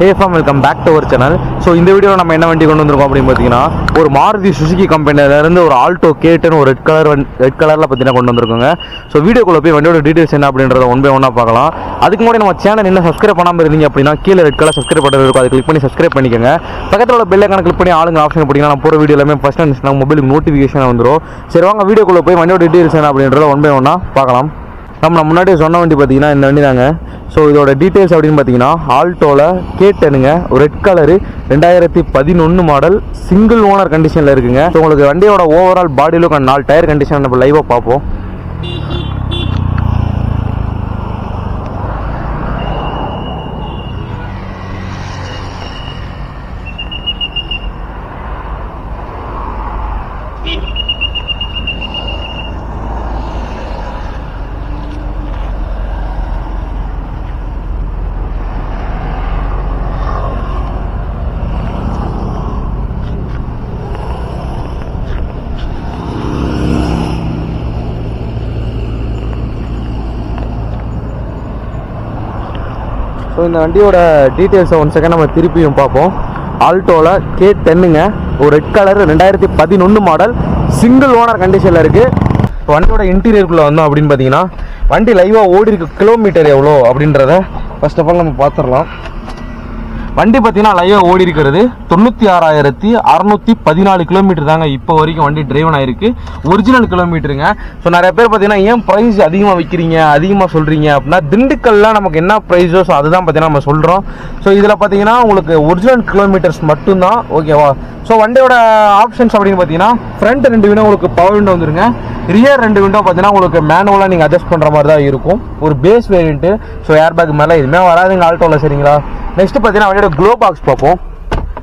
Hey form welcome back to our channel so இந்த வீடியோவில் நம்ம என்ன வண்டி கொண்டு வந்திருக்கோம் அப்படின்னு பார்த்தீங்கன்னா ஒரு மாருதி சுசுகி கம்பெனிலேருந்து ஒரு ஆல்டோ கேட்டுன்னு ஒரு ரெட் கலர் ரெட் கலரில் பார்த்தீங்கன்னா கொண்டு வந்திருக்கோங்க. ஸோ வீடியோக்குள்ளே போய் வண்டியோட டீடைல்ஸ் என்ன அப்படின்றத ஒன் பை ஒன்னாக பார்க்கலாம். அதுக்கு முன்னாடி நம்ம சேனல் என்ன சப்ஸ்கிரைப் பண்ணாமல் இருந்தீங்க அப்படின்னா கீழே ரெட் கலர் சப்ஸ்கிரைப் பண்ணுறது இருக்கும். அதை கிளிக் பண்ணி சப்ஸ்கிரைப் பண்ணிக்கோங்க. பக்கத்தில் உள்ள கணக்கு கிளிக் பண்ணி ஆளுங்க ஆப்ஷன் போட்டிங்கன்னா நான் போகிற வீடியோ எல்லாமே ஃபஸ்ட் அண்ட் நம்ம மொபைலுக்கு நோட்டிஃபிகேஷன் வந்துடும் சரி வாங்க வீடியோக்குள்ளே போய் வண்டியோட டீடைல்ஸ் என்ன அப்படின்றத ஒன் பை ஒன்னாக பார்க்கலாம். நம்ம முன்னாடியே சொன்ன வண்டி பார்த்தீங்கன்னா இந்த வண்டி தாங்க. ஸோ இதோட டீட்டெயில்ஸ் அப்படின்னு பார்த்தீங்கன்னா ஆல்டோவில் கேட்டனுங்க ஒரு ரெட் கலரு ரெண்டாயிரத்தி பதினொன்று மாடல் சிங்கிள் ஓனர் கண்டிஷனில் இருக்குங்க. ஸோ உங்களுக்கு வண்டியோட ஓவரால் பாடி லுக் அண்ட் நாலு டயர் கண்டிஷன் நம்ம லைவாக பார்ப்போம். ஸோ இந்த வண்டியோட டீட்டெயில்ஸை ஒன் செகண்ட் நம்ம திருப்பியும் பார்ப்போம். ஆல்டோவில் கே டென்னுங்க ஒரு ரெட் கலர் ரெண்டாயிரத்தி பதினொன்று மாடல் சிங்கிள் ஓனர் கண்டிஷனில் இருக்குது வண்டியோட இன்டீரியருக்குள்ளே வந்தோம் அப்படின்னு பார்த்தீங்கன்னா வண்டி லைவாக ஓடி இருக்க கிலோமீட்டர் எவ்வளோ அப்படின்றத ஃபர்ஸ்ட் ஆஃப் ஆல் நம்ம பார்த்துடலாம். வண்டி பார்த்தீங்கன்னா லைவாக ஓடி இருக்கிறது தொண்ணூற்றி ஆறாயிரத்தி அறநூற்றி பதினாலு கிலோமீட்டர் தாங்க இப்போ வரைக்கும் வண்டி டிரைவன் ஆயிருக்கு. ஒரிஜினல் கிலோமீட்டருங்க ஸோ நிறைய பேர் பார்த்தீங்கன்னா ஏன் ப்ரைஸ் அதிகமாக விற்கிறீங்க அதிகமாக சொல்கிறீங்க அப்படின்னா திண்டுக்கல்ல நமக்கு என்ன ப்ரைஸோ ஸோ அதுதான் பார்த்தீங்கன்னா நம்ம சொல்கிறோம் ஸோ இதில் பார்த்தீங்கன்னா உங்களுக்கு ஒரிஜினல் கிலோமீட்டர்ஸ் மட்டும்தான். ஓகேவா ஸோ வண்டியோட ஆப்ஷன்ஸ் அப்படின்னு பார்த்தீங்கன்னா ஃப்ரண்ட் ரெண்டு விண்டோ உங்களுக்கு பவர் விண்டோ வந்துருங்க. ரியர் ரெண்டு விண்டோ பார்த்தீங்கன்னா உங்களுக்கு மேனுவலாக நீங்கள் அட்ஜஸ்ட் பண்ணுற மாதிரி தான் இருக்கும். ஒரு base variant so air bag மேலே எதுவுமே வராதுங்க ஆல்டோவில் சரிங்களா? நெக்ஸ்ட் பார்த்தீங்கன்னா வண்டியோட க்ளோ பாக்ஸ் பார்ப்போம்.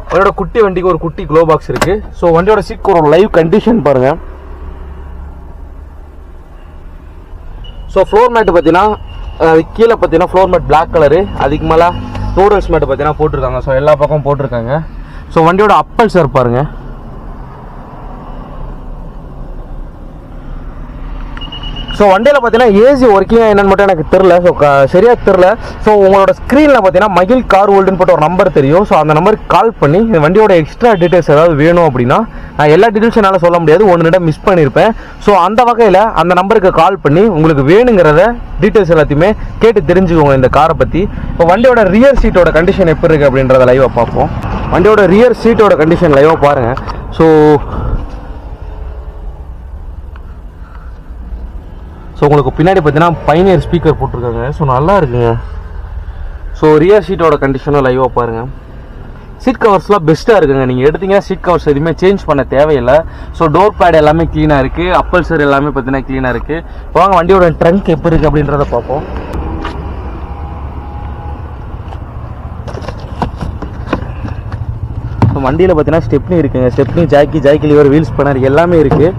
வண்டியோட குட்டி வண்டிக்கு ஒரு குட்டி க்ளோ பாக்ஸ் இருக்கு. ஸோ வண்டியோட சீட் ஒரு லைவ் கண்டிஷன் பாருங்க. ஸோ ஃப்ளோர் மேட்டு பார்த்தீங்கன்னா அது கீழே பார்த்தீங்கன்னா ஃப்ளோர் மேட் பிளாக் கலரு அதுக்கு மேலே டூரல்ஸ் மேட்டு பார்த்தீங்கன்னா போட்டிருக்காங்க. ஸோ எல்லா பக்கமும் போட்டிருக்காங்க. ஸோ வண்டியோட அப்பல் சார் பாருங்கள் ஸோ வண்டியில் பார்த்தீங்கன்னா ஏசி ஒர்க்கிங் என்னன்னு மட்டும் எனக்கு தெரில ஸோ சரியாக தெரில ஸோ உங்களோட ஸ்க்ரீனில் பார்த்தீங்கன்னா மகிழ் கார் வேர்ல்டுன்னு போட்டு ஒரு நம்பர் தெரியும். ஸோ அந்த நம்பருக்கு கால் பண்ணி இந்த வண்டியோட எக்ஸ்ட்ரா டீட்டெயில்ஸ் ஏதாவது வேணும் அப்படின்னா நான் எல்லா டீட்டெயில்ஸும் என்னால் சொல்ல முடியாது. ஒன்று ரெண்டு மிஸ் பண்ணியிருப்பேன் ஸோ அந்த வகையில் அந்த நம்பருக்கு கால் பண்ணி உங்களுக்கு வேணுங்கிறத டீட்டெயில்ஸ் எல்லாத்தையுமே கேட்டு தெரிஞ்சுக்கோங்க இந்த காரை பற்றி இப்போ வண்டியோட ரியர் சீட்டோட கண்டிஷன் எப்படி இருக்குது அப்படின்றத லைவாக பார்ப்போம். வண்டியோட ரியர் சீட்டோட கண்டிஷன் லைவாக பாருங்கள் ஸோ ஸோ உங்களுக்கு பின்னாடி பார்த்தீங்கன்னா பைனியர் ஸ்பீக்கர் போட்டிருக்காங்க. ஸோ நல்லா இருக்குங்க. ஸோ ரியர் சீட்டோட கண்டிஷனும் லைவாக பாருங்கள் சீட் கவர்ஸ்லாம் பெஸ்ட்டாக இருக்குங்க. நீங்கள் எடுத்தீங்கன்னா சீட் கவர்ஸ் எதுவுமே சேஞ்ச் பண்ண தேவையில்லை. ஸோ டோர் பேட் எல்லாமே க்ளீனாக இருக்குது அப்பல்சர் எல்லாமே பார்த்தீங்கன்னா க்ளீனாக இருக்குது வாங்க வண்டியோட ட்ரங்க் எப்படி இருக்குது அப்படின்றத பார்ப்போம். ஸோ வண்டியில் பார்த்தீங்கன்னா ஸ்டெப்னி இருக்குங்க. Stepney jack jack lever wheels spanner எல்லாமே இருக்குது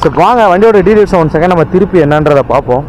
ஸோ வாங்க வண்டியோட டீடைல்ஸ் ஒன் செகண்ட் நம்ம திருப்பி என்னன்றதை பார்ப்போம்.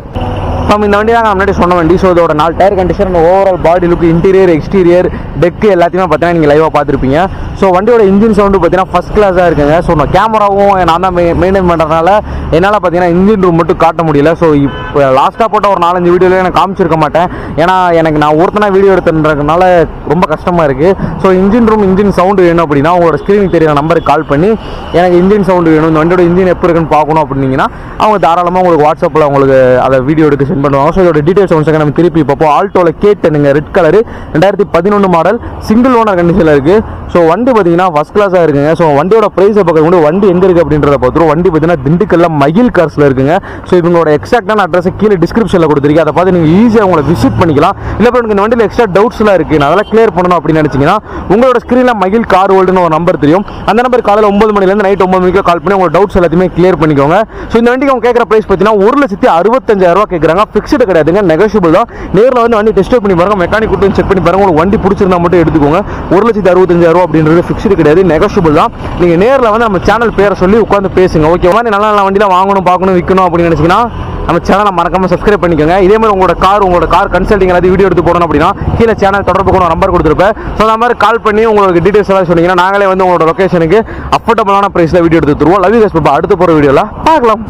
நம்ம இந்த வண்டி தான் நான் முன்னாடி சொன்ன வண்டி ஸோ இதோட நாலு tyre condition overall body look interior exterior deck எல்லாத்தையுமே பார்த்தீங்கன்னா நீங்கள் லைவாக பார்த்துருப்பீங்க. ஸோ வண்டியோட இன்ஜின் சவுண்டு பார்த்தீங்கன்னா ஃபஸ்ட் கிளாஸாக இருக்குங்க. ஸோ நான் கேமராவும் நான் தான் மெயின்டைன் பண்ணுறதுனால என்னால் பார்த்தீங்கன்னா இன்ஜின் ரூம் மட்டும் காட்ட முடியல. ஸோ இப்போ லாஸ்ட்டாக போட்ட ஒரு நாலஞ்சு வீடியோவில் எனக்கு காமிச்சிருக்க மாட்டேன். ஏன்னா எனக்கு நான் ஒருத்தனா வீடியோ எடுத்துன்றதுனால ரொம்ப கஷ்டமாக இருக்குது so engine room engine sound வேணும் அப்படின்னா உங்களோட ஸ்க்ரீனுக்கு தெரியிற நம்பருக்கு கால் பண்ணி எனக்கு இன்ஜின் சவுண்டு வேணும் இந்த வண்டியோட இன்ஜின் எப்படி இருக்குன்னு பார்க்கணும் அப்படின்னீங்கன்னா அவங்க தாராளமாக உங்களுக்கு வாட்ஸ்அப்பில் உங்களுக்கு அதை வீடியோ எடுக்க மென்ஷன் பண்ணுவாங்க. ஸோ இதோட டீட்டெயில்ஸ் ஒன் செகண்ட் நம்ம திருப்பி பார்ப்போம். ஆல்டோவில் கேட்டுனுங்க ரெட் கலரு ரெண்டாயிரத்தி பதினொன்று மாடல் சிங்கிள் ஓனர் கண்டிஷனில் இருக்குது ஸோ வண்டி பார்த்தீங்கன்னா ஃபஸ்ட் கிளாஸாக இருக்குங்க. ஸோ வண்டியோட ப்ரைஸை பார்க்கறது கூட வண்டி எங்கே இருக்குது அப்படின்றத பார்த்துருவோம். வண்டி பார்த்தீங்கன்னா திண்டுக்கல்ல மயில் கார்ஸில் இருக்குங்க. ஸோ இவங்களோட எக்ஸாக்டான அட்ரஸை கீழே டிஸ்கிரிப்ஷனில் கொடுத்துருக்கீங்க அதை பார்த்து நீங்கள் ஈஸியாக உங்களை விசிட் பண்ணிக்கலாம். இல்லை இப்போ இந்த வண்டியில் எக்ஸ்ட்ரா டவுட்ஸ்லாம் இருக்குது நான் அதெல்லாம் கிளியர் பண்ணணும் அப்படின்னு நினச்சிங்கன்னா உங்களோட ஸ்க்ரீனில் மயில் கார் வேர்ல்டுன்னு ஒரு நம்பர் தெரியும். அந்த நம்பர் காலையில் ஒம்பது மணிலேருந்து நைட் ஒம்பது மணிக்கு கால் பண்ணி உங்களோட டவுட்ஸ் எல்லாத்தையுமே கிளியர் பண்ணிக்கோங்க. ஸோ இந்த வண்டிக்கு அவங்க கேட்குற ப்ரைஸ் பார்த்தீங்கன்னா ஒரு லட்சத்தி அறுபத்தஞ்சாயிரம் ரூபா கேட்குறாங்க. ஃபிக்ஸ்டு கிடையாதுங்க. நெகோஷியபிள் தான். நேரில் வந்து வண்டி டெஸ்ட் பண்ணி பாருங்க. மெக்கானிக் கூட்டம் செக் பண்ணி பாருங்க. உங்களுக்கு வண்டி பிடிச்சிருந்தா மட்டும் எடுத்துக்கோங்க. ஒரு லட்சத்தி அறுபத்தஞ்சாயிரம் ரூபா அப்படின்றது ஃபிக்ஸ்டு கிடையாது நெகோஷியபிள் தான். நீங்கள் நேரில் வந்து நம்ம சேனல் பேரை சொல்லி உட்காந்து பேசுங்க ஓகேவா நீ நல்ல நல்ல வண்டியில் வாங்கணும் பார்க்கணும் விற்கணும் அப்படின்னு நினச்சிங்கன்னா நம்ம சேனலை மறக்காம சப்ஸ்கிரைப் பண்ணிக்கோங்க. இதே மாதிரி உங்களோட கார் உங்களோட கார் கன்சல்டிங் எல்லாத்தையும் வீடியோ எடுத்து போடணும் அப்படின்னா கீழே சேனல் தொடர்பு கூட நம்பர் கொடுத்துருப்பேன். ஸோ அந்த மாதிரி கால் பண்ணி உங்களுக்கு டீட்டெயில்ஸ் எல்லாம் சொன்னீங்கன்னா நாங்களே வந்து உங்களோட லொக்கேஷனுக்கு அஃபோர்டபுளான ப்ரைஸில் வீடியோ எடுத்து தருவோம். லவ் யூ அடுத்து போகிற வீடியோவில் பார்க்கலாம்.